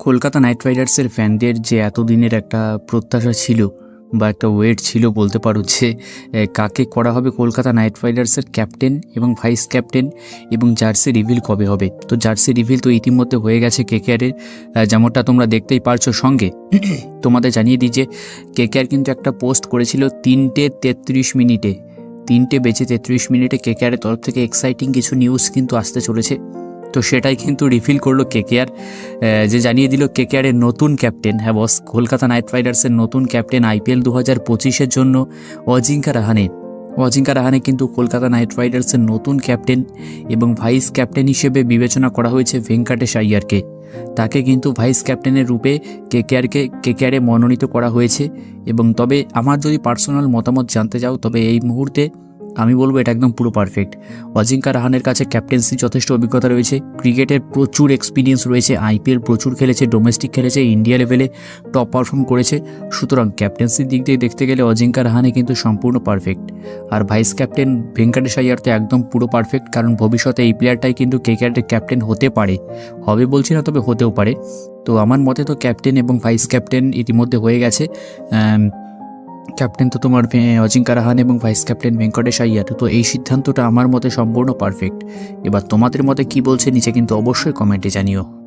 Kolkata night রাইডার্সের ফ্যানদের যে এতদিনের একটা প্রত্যাশা ছিল বা একটা ওয়েট ছিল বলতে পারো যে কাকে করা হবে কলকাতা নাইট রাইডার্সের ক্যাপ্টেন এবং ভাইস ক্যাপ্টেন এবং জার্সি রিভিল কবে হবে? তো জার্সি রিভিল তো ইতিমধ্যে হয়ে গেছে কেকেআরের যেমনটা তোমরা দেখতেই পারছ সঙ্গে। তোমাদের জানিয়ে দিই যে, কেকেআর কিন্তু একটা পোস্ট করেছিল তিনটে তেত্রিশ মিনিটে। তিনটে বেজে তেত্রিশ মিনিটে কেকেআরের তরফ থেকে এক্সাইটিং কিছু নিউজ কিন্তু আসতে চলেছে। তো সেটাই কিন্তু রিফিল করল কেকেআর যে জানিয়ে দিল কেকেআরের নতুন ক্যাপ্টেন হ্যাঁ বস কলকাতা নাইট রাইডার্সের নতুন ক্যাপ্টেন আইপিএল দু হাজার পঁচিশের জন্য অজিঙ্কা রাহানে। অজিঙ্কা রাহানে কিন্তু কলকাতা নাইট রাইডার্সের নতুন ক্যাপ্টেন এবং ভাইস ক্যাপ্টেন হিসেবে বিবেচনা করা হয়েছে ভেঙ্কটেশ আইয়ারকে। তাকে কিন্তু ভাইস ক্যাপ্টেনের রূপে কেকেআরকে কেকেআরে মনোনীত করা হয়েছে। এবং তবে আমার যদি পার্সোনাল মতামত জানতে চাও, তবে এই মুহূর্তে আমি বলব এটা একদম পুরো পারফেক্ট অজিঙ্কা রাহানের কাছে ক্যাপ্টেন্সি যথেষ্ট অভিজ্ঞতা রয়েছে। ক্রিকেটের প্রচুর এক্সপিরিয়েন্স রয়েছে। আইপিএল প্রচুর খেলেছে ডোমেস্টিক খেলেছে ইন্ডিয়া লেভেলে টপ পারফর্ম করেছে। সুতরাং ক্যাপ্টেন্সির দিক দিয়ে দেখতে গেলে অজিঙ্কা রাহানে কিন্তু সম্পূর্ণ পারফেক্ট আর ভাইস ক্যাপ্টেন ভেঙ্কটেশ আইয়ার তো একদম পুরো পারফেক্ট কারণ ভবিষ্যতে এই প্লেয়ারটাই কিন্তু কেকেআরের ক্যাপ্টেন হতে পারে। হবে বলছি না, তবে হতেও পারে। তো আমার মতে তো ক্যাপ্টেন এবং ভাইস ক্যাপ্টেন ইতিমধ্যে হয়ে গেছে। ক্যাপ্টেন তো তোমার অজিঙ্কা রাহান এবং ভাইস ক্যাপ্টেন ভেঙ্কটেশ আইয়ার তো এই সিদ্ধান্তটা আমার মতে সম্পূর্ণ পারফেক্ট এবার তোমাদের মতে কি বলছে, নিচে কিন্তু অবশ্যই কমেন্টে জানিও।